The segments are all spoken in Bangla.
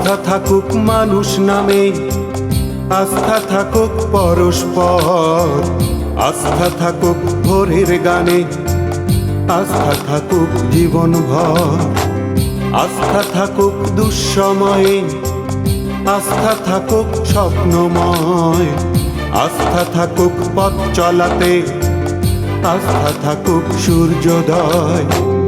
থাকুক মানুষ নামে, আস্থা থাকুক পরস্পর, আস্থা থাকুক ভোরের গানে, আস্থা থাকুক জীবন ভর আস্থা থাকুক দুঃসময়ে, আস্থা থাকুক স্বপ্নময়, আস্থা থাকুক পথ চলাতে, আস্থা থাকুক সূর্যোদয়।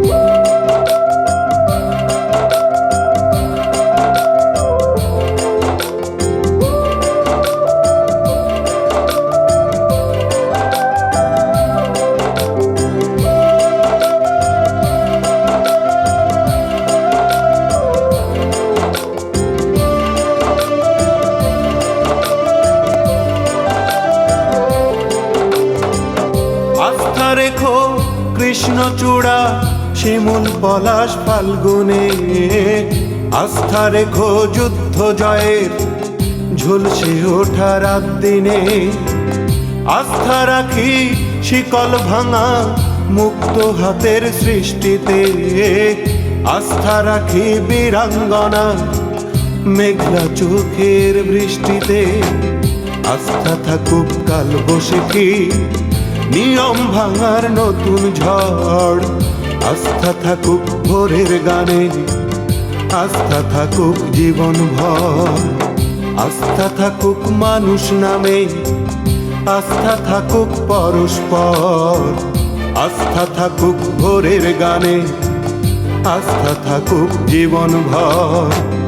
রেখো কৃষ্ণচূড়া শিমুল পলাশ ফাল্গুনে। আস্থা রেখো যুদ্ধ জয়ের ঝুলসে ওঠা রাত দিনে। আস্থা রাখি শিকল ভাঙা মুক্ত হাতের সৃষ্টিতে। আস্থা রাখি বীরাঙ্গনা মেঘলা চোখের বৃষ্টিতে। আস্থা থাকুক কাল বসে কি নিয়ম ভাঙার নতুন ঝড়। আস্থা থাকুক ভোরের গানে, আস্থা থাকুক জীবন ভর আস্থা থাকুক মানুষ নামে, আস্থা থাকুক পরস্পর। আস্থা থাকুক ভোরের গানে, আস্থা থাকুক জীবন ভর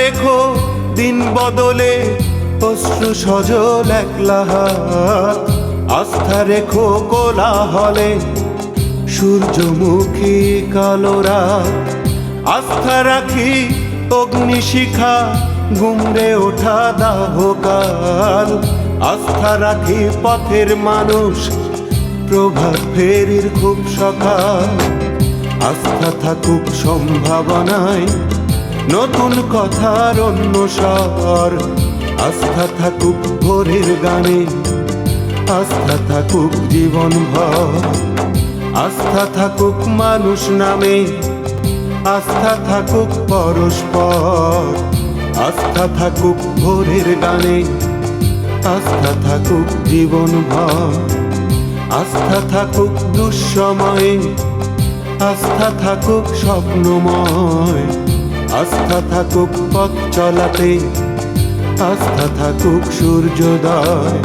রেখো দিন বদলে, অশ্রু সজল একলা আস্থা রেখো কোলাহলে, সূর্যমুখী কালোরা আস্থা রাখি অগ্নিশিখা গুমড়ে ওঠা দাহকাল। আস্থা রাখি পথের মানুষ, প্রভাত ফেরির খুব সকাল। আস্থা থাকুক সম্ভাবনায় নতুন কথার অন্য স্বর। আস্থা থাকুক ভোরের গানে, আস্থা থাকুক জীবন ভর আস্থা থাকুক মানুষ নামে, আস্থা থাকুক পরস্পর। আস্থা থাকুক ভোরের গানে, আস্থা থাকুক জীবন ভর আস্থা থাকুক দুঃসময়ে, আস্থা থাকুক স্বপ্নময়। আস্থা থাকুক পথ চলাতে আস্থা থাকুক সূর্যোদয়।